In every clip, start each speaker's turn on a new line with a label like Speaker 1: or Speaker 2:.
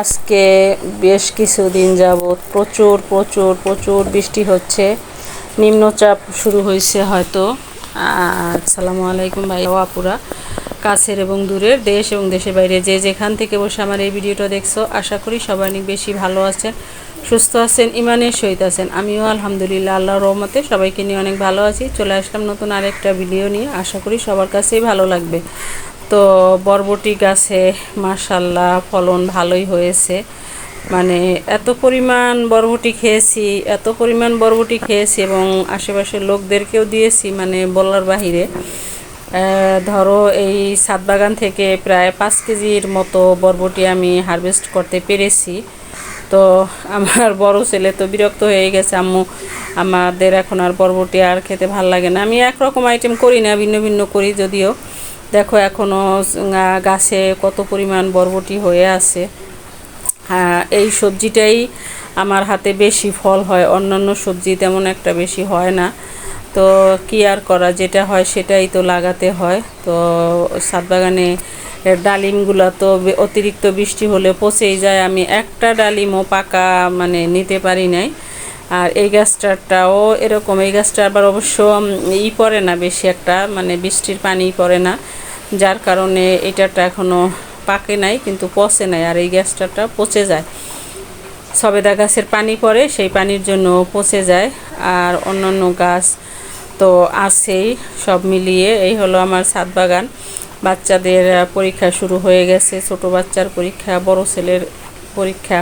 Speaker 1: আজকে বেশ কিছুদিন যাবৎ প্রচুর প্রচুর প্রচুর বৃষ্টি হচ্ছে। নিম্নচাপ শুরু হয়েছে হয়তো। আর সালামু আলাইকুম ভাই আপুরা। কাছের এবং দূরের দেশ এবং দেশের বাইরে যে যেখান থেকে বসে আমার এই ভিডিওটা দেখছ, আশা করি সবাই অনেক বেশি ভালো আছেন, সুস্থ আছেন, ইমানের সহিত আছেন। আমিও আলহামদুলিল্লাহ আল্লাহ রহমতে সবাইকে নিয়ে অনেক ভালো আছি। চলে আসলাম নতুন আরেকটা ভিডিও নিয়ে। আশা করি সবার কাছেই ভালো লাগবে। তো বরবটি গাছে মাশাল্লাহ ফলন ভালোই হয়েছে। মানে এত পরিমাণ বরবটি খেয়েছি, এত পরিমাণ বরবটি খেয়েছি এবং আশেপাশের লোকদেরকেও দিয়েছি মানে বলার বাহিরে। ধরো এই সাত বাগান থেকে প্রায় পাঁচ কেজির মতো বরবটি আমি হারভেস্ট করতে পেরেছি। তো আমার বড় ছেলে তো বিরক্ত হয়ে গেছে, আম্মু, আমাদের এখন আর বরবটি আর খেতে ভালো লাগে না। আমি একরকম আইটেম করি না, ভিন্ন ভিন্ন করি যদিও। দেখো এখনও গাছে কত পরিমাণ বরবটি হয়ে আছে। হ্যাঁ এই সবজিটাই আমার হাতে বেশি ফল হয়, অন্যান্য সবজি তেমন একটা বেশি হয় না। তো কি আর করা, যেটা হয় সেটাই তো লাগাতে হয়। তো সাত বাগানে ডালিমগুলো তো অতিরিক্ত বৃষ্টি হলে পচেই যায়। আমি একটা ডালিমও পাকা মানে নিতে পারি নাই। আর এই গাছটাটাও এরকম, এই গাছটা আবার অবশ্য ই পড়ে না বেশি একটা মানে বৃষ্টির পানি পড়ে না। যার কারণে এটাটা এখনও পাকে নাই, কিন্তু পচে নাই আর এই গাছটাটা পচে যায়। সবেদা গাছের পানি পড়ে, সেই পানির জন্য পচে যায়। আর অন্যান্য গাছ তো আছেই, সব মিলিয়ে এই হলো আমার ছাদ বাগান। বাচ্চাদের পরীক্ষা শুরু হয়ে গেছে, ছোট বাচ্চার পরীক্ষা, বড় ছেলের পরীক্ষা।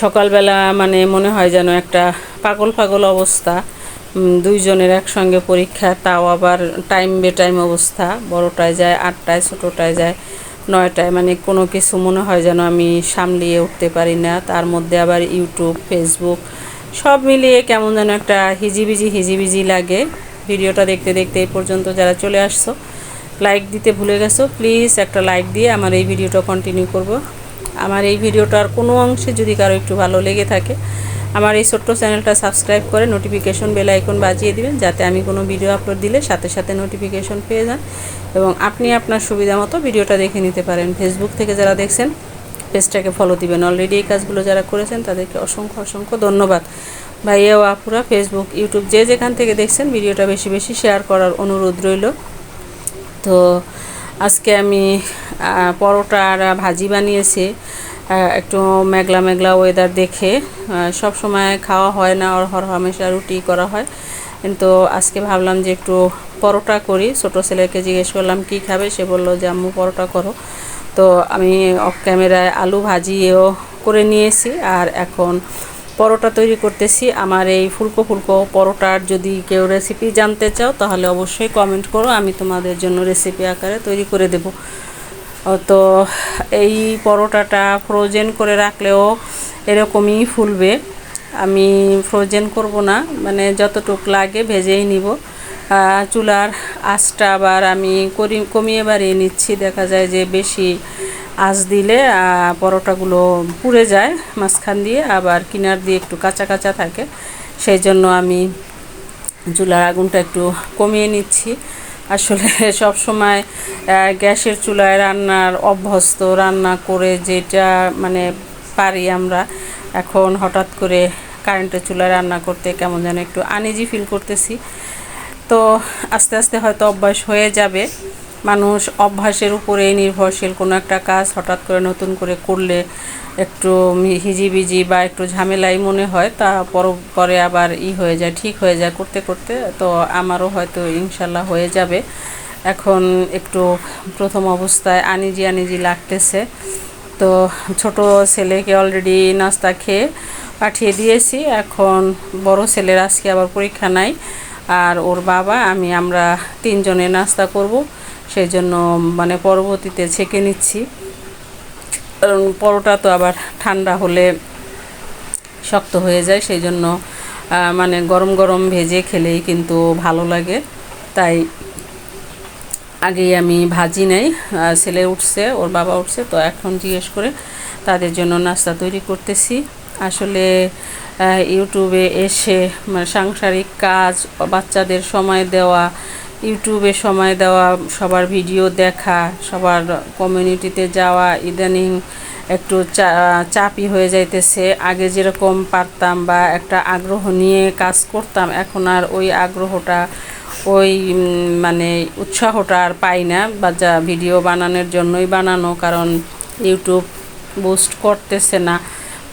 Speaker 1: সকালবেলা মানে মনে হয় যেন একটা পাগল পাগল অবস্থা। দুইজনের একসঙ্গে পরীক্ষা, তাও আবার টাইম বে টাইম অবস্থা। বড়টায় যায়, আটটায়, ছোটোটায় যায়, নয়টায়। মানে কোনো কিছু মনে হয় যেন আমি সামলিয়ে উঠতে পারি না। তার মধ্যে আবার ইউটিউব ফেসবুক সব মিলিয়ে কেমন যেন একটা হিজিবিজি হিজিবিজি লাগে। ভিডিওটা দেখতে দেখতে এই পর্যন্ত যারা চলে আসছো লাইক দিতে ভুলে গেছো প্লিজ একটা লাইক দিয়ে আমার এই ভিডিওটা কন্টিনিউ করব। আমার এই ভিডিওটার কোনো অংশে যদি কারও একটু ভালো লেগে থাকে আমার এই ছোট্ট চ্যানেলটা সাবস্ক্রাইব করে নোটিফিকেশন বেল আইকন বাজিয়ে দিবেন, যাতে আমি কোনো ভিডিও আপলোড দিলে সাথে সাথে নোটিফিকেশন পেয়ে যান এবং আপনি আপনার সুবিধা মতো ভিডিওটা দেখে নিতে পারেন। ফেসবুক থেকে যারা দেখছেন পেজটাকে ফলো দিবেন। অলরেডি এই কাজগুলো যারা করেছেন, তাদেরকে অসংখ্য অসংখ্য ধন্যবাদ। ভাইয়া ও আপুরা ফেসবুক ইউটিউব যে যেখান থেকে দেখছেন, ভিডিওটা বেশি বেশি শেয়ার করার অনুরোধ রইল। তো আজকে আমি পরোটা আর ভাজি বানিয়েছি। একটু মেঘলা মেঘলা ওয়েদার দেখে সব সময় খাওয়া হয় না, আর হর হামেশা রুটি করা হয়। কিন্তু আজকে ভাবলাম যে একটু পরোটা করি। ছোটো ছেলেকে জিজ্ঞেস করলাম, কি খাবে? সে বলল, যে আম্মু পরোটা করো। তো আমি অফ ক্যামেরায় আলু ভাজিও করে নিয়েছি, আর এখন পরোটা তৈরি করতেছি। আমার এই ফুলকো ফুলকো পরোটার যদি কেউ রেসিপি জানতে চাও, তাহলে অবশ্যই কমেন্ট করো। আমি তোমাদের জন্য রেসিপি আকারে তৈরি করে দেব। তো এই পরোটাটা ফ্রোজেন করে রাখলেও এরকমই ফুলবে। আমি ফ্রোজেন করব না মানে যতটুক লাগে ভেজেই নিব। চুলার আঁচটা আবার আমি করি, কমিয়ে বাড়িয়ে নিচ্ছি। দেখা যায় যে বেশি আঁচ দিলে পরোটাগুলো পুড়ে যায় মাঝখান দিয়ে। আবার কিনার দিয়ে একটু কাঁচা কাঁচা থাকে, সেই জন্য আমি চুলার আগুনটা একটু কমিয়ে নিচ্ছি। আসলে সব সময় গ্যাসের চুলায় রান্নার অভ্যস্ত, রান্না করে যেটা মানে পারি আমরা, এখন হঠাৎ করে কারেন্টের চুলায় রান্না করতে কেমন যেন একটু আনিজি ফিল করতেছি। তো আস্তে আস্তে হয়তো অভ্যাস হয়ে যাবে। মানুষ অভ্যাসের উপরে নির্ভরশীল কোনো একটা কাজ হঠাৎ করে নতুন করে করলে একটু হিজিবিজি বা একটু ঝামেলাই মনে হয়, তা পর পরে আবার ই হয়ে যায়, ঠিক হয়ে যায় করতে করতে। তো আমারও হয়তো ইনশাল্লাহ হয়ে যাবে। এখন একটু প্রথম অবস্থায় আনিজি আনিজি লাগতেছে। তো ছোট ছেলেকে অলরেডি নাস্তা খেয়ে পাঠিয়ে দিয়েছি। এখন বড় ছেলের আজকে আবার পরীক্ষা নাই। আর ওর বাবা, আমি, আমরা তিনজনে নাস্তা করব। সেই জন্য মানে পরবর্তীতে ছেঁকে নিচ্ছি। কারণ পরোটা তো আবার ঠান্ডা হলে শক্ত হয়ে যায়, সেই জন্য মানে গরম গরম ভেজে খেলেই কিন্তু ভালো লাগে। তাই আগেই আমি ভাজি নেই ছেলে উঠছে, ওর বাবা উঠছে, তো এখন জিজ্ঞেস করে তাদের জন্য নাস্তা তৈরি করতেছি। আসলে ইউটিউবে এসে মানে সাংসারিক কাজ, বাচ্চাদের সময় দেওয়া ইউটিউবে সময় দেওয়া, সবার ভিডিও দেখা, সবার কমিউনিটিতে যাওয়া ইদানিং একটু চা- চাপই হয়ে যাইতেছে। আগে যেরকম পারতাম বা একটা আগ্রহ নিয়ে কাজ করতাম, এখন আর ওই আগ্রহটা, ওই মানে উৎসাহটা আর পাই না বা যা ভিডিও বানানোর জন্যই বানানো, কারণ ইউটিউব বুস্ট করতেছে না।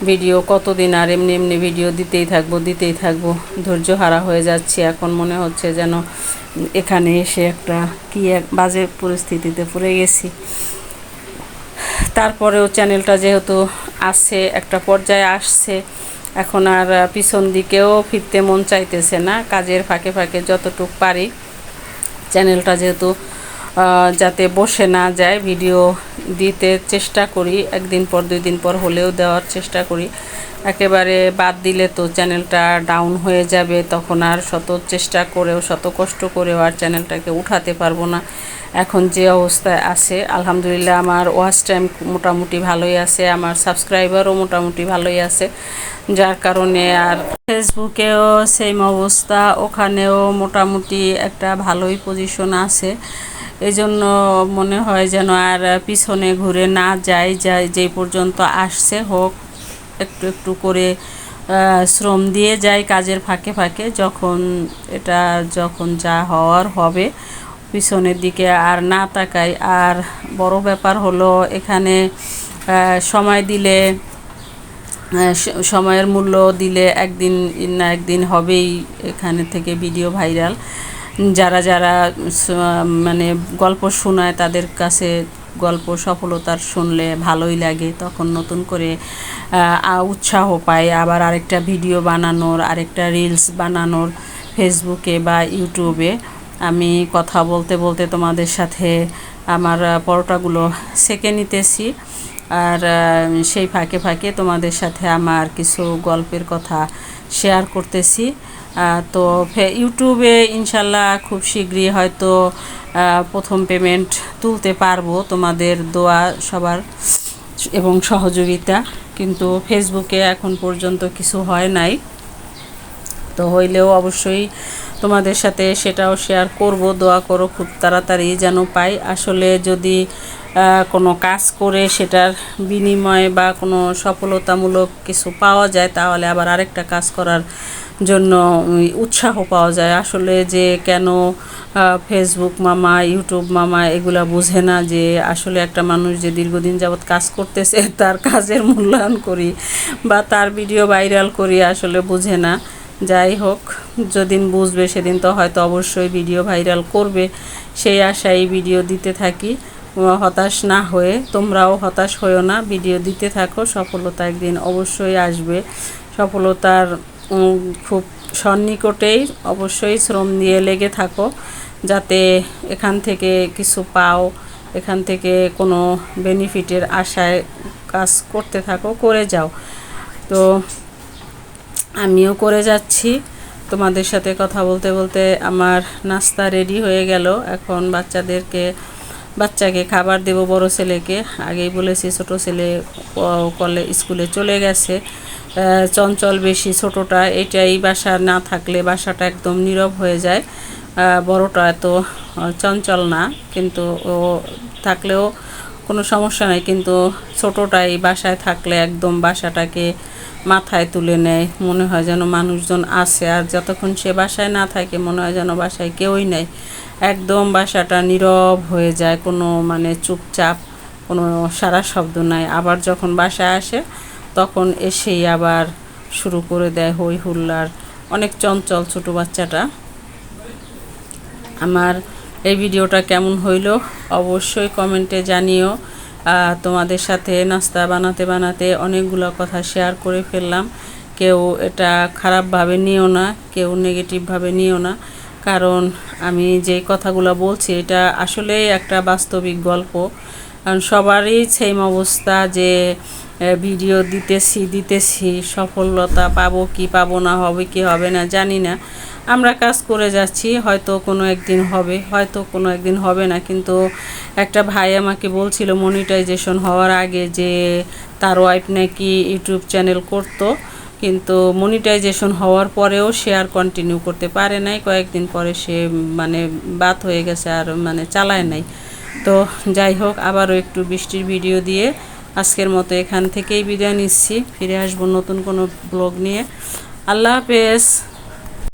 Speaker 1: ভিডিও কতদিন আর এমনি এমনি ভিডিও দিতেই থাকব দিতেই থাকব। ধৈর্য হারা হয়ে যাচ্ছে। এখন মনে হচ্ছে যেন এখানে এসে একটা কি এক বাজে পরিস্থিতিতে পড়ে গেছি। তারপরেও চ্যানেলটা যেহেতু আছে, একটা পর্যায়ে আসছে, এখন আর পিছন দিকেও ফিরতে মন চাইতেছে না। কাজের ফাঁকে ফাঁকে যতটুক পারি, চ্যানেলটা যেহেতু যাতে বসে না যায়। ভিডিও দিতে চেষ্টা করি, একদিন পর দুই দিন পর হলেও দেওয়ার চেষ্টা করি। একেবারে বাদ দিলে তো চ্যানেলটা ডাউন হয়ে যাবে, তখন আর শত চেষ্টা করেও, শত কষ্ট করেও আর চ্যানেলটাকে উঠাতে পারব না। এখন যে অবস্থায় আছে, আলহামদুলিল্লাহ আমার ওয়াচ টাইম মোটামুটি ভালোই আছে, আমার সাবস্ক্রাইবারও মোটামুটি ভালোই আছে। যার কারণে আর ফেসবুকেও সেম অবস্থা, ওখানেও মোটামুটি একটা ভালোই পজিশন আছে। এই জন্য মনে হয় যেন আর পিছনে ঘুরে না যায় যায় যে পর্যন্ত আসছে হোক, একটু একটু করে শ্রম দিয়ে যাই কাজের ফাঁকে ফাঁকে, যখন এটা, যখন যা হওয়ার হবে। পিছনের দিকে আর না তাকাই। আর বড় ব্যাপার হলো এখানে সময় দিলে সময়ের মূল্য দিলে একদিন না একদিন হবেই এখানে থেকে ভিডিও ভাইরাল। যারা যারা মানে গল্প শোনায় তাদের কাছে গল্প সফলতার শুনলে ভালোই লাগে। তখন নতুন করে উৎসাহ পায়। আবার আরেকটা ভিডিও বানানোর, আরেকটা রিলস বানানোর ফেসবুকে বা ইউটিউবে আমি কথা বলতে বলতে তোমাদের সাথে আমার পরোটাগুলো সেকে নিতেছি। আর সেই ফাঁকে ফাঁকে তোমাদের সাথে আমার কিছু গল্পের কথা শেয়ার করতেছি। তো ইউটিউবে ইনশাল্লাহ খুব শীঘ্রই হয়তো প্রথম পেমেন্ট তুলতে পারব তোমাদের দোয়া সবার এবং সহযোগিতা। কিন্তু ফেসবুকে এখন পর্যন্ত কিছু হয় নাই। তো হইলেও অবশ্যই তোমাদের সাথে সেটাও শেয়ার করব। দোয়া করো খুব তাড়াতাড়ি যেন পাই। আসলে যদি কোনো কাজ করে সেটার বিনিময়ে বা কোনো সফলতামূলক কিছু পাওয়া যায়, তাহলে আবার আরেকটা কাজ করার জন্য উৎসাহ পাওয়া যায়। আসলে যে কেন ফেসবুক মামা ইউটিউব মামা এগুলা বুঝে না যে আসলে একটা মানুষ যে দীর্ঘদিন যাবৎ কাজ করতেছে, তার কাজের মূল্যায়ন করি বা তার ভিডিও ভাইরাল করি আসলে বুঝে না। যাই হোক, যেদিন বুঝবে সেদিন তো হয়তো অবশ্যই ভিডিও ভাইরাল করবে। সেই আশায় ভিডিও দিতে থাকি। হতাশ না হয়ে, তোমরাও হতাশ হয়েও না, ভিডিও দিতে থাকো। সফলতা একদিন অবশ্যই আসবে। সফলতার খুব সন্নিকটেই অবশ্যই শ্রম দিয়ে লেগে থাকো, যাতে এখান থেকে কিছু পাও, এখান থেকে কোনো বেনিফিটের আশায় কাজ করতে থাকো, করে যাও। তো আমিও করে যাচ্ছি। তোমাদের সাথে কথা বলতে বলতে আমার নাস্তা রেডি হয়ে গেল। এখন বাচ্চাদেরকে, বাচ্চাকে খাবার দেব, বড় ছেলেকে। আগেই বলেছি, ছোট ছেলে কলে, স্কুলে চলে গেছে। চঞ্চল বেশি ছোটটা, এটাই বাসা না থাকলে বাসাটা একদম নীরব হয়ে যায়। বড়টা এত চঞ্চল না, কিন্তু ও থাকলেও কোনো সমস্যা নাই, কিন্তু ছোটোটাই বাসায় থাকলে একদম বাসাটাকে মাথায় তুলে নেয়। মনে হয় যেন মানুষজন আছে আর যতক্ষণ সে বাসায় না থাকে, মনে হয় যেন বাসায় কেউই নেই। একদম বাসাটা নীরব হয়ে যায়, কোনো মানে চুপচাপ, কোনো সারা শব্দ নাই। আবার যখন বাসায় আসে, তখন এসেই আবার শুরু করে দেয় হই হুল্লার। অনেক চঞ্চল ছোটো বাচ্চাটা। আমার এই ভিডিওটা কেমন হইল অবশ্যই কমেন্টে জানিও। তোমাদের সাথে নাস্তা বানাতে বানাতে অনেকগুলো কথা শেয়ার করে ফেললাম। কেউ এটা খারাপভাবে নিও না, কেউ নেগেটিভভাবে নিও না। কারণ আমি যে কথাগুলো বলছি, এটা আসলেই একটা বাস্তবিক গল্প। কারণ সবারই সেম অবস্থা যে ভিডিও দিতেছি দিতেছি, সফলতা পাবো কি পাবো না হবে কি হবে না জানি না। আমরা কাজ করে যাচ্ছি, হয়তো কোনো একদিন হবে, হয়তো কোনো একদিন হবে না, কিন্তু একটা ভাই আমাকে বলছিল মনিটাইজেশন হওয়ার আগে যে তার ওয়াইফ নাকি ইউটিউব চ্যানেল করতো, কিন্তু মনিটাইজেশন হওয়ার পরেও সে আর কন্টিনিউ করতে পারে নাই। কয়েকদিন পরে সে মানে বাদ হয়ে গেছে আর মানে চালায় নাই। তো যাই হোক, আবারও একটু বৃষ্টির ভিডিও দিয়ে আজকের মতো এখান থেকেই বিদায় নিচ্ছি। ফিরে আসব নতুন কোনো ব্লগ নিয়ে। আল্লাহ হাফেজ।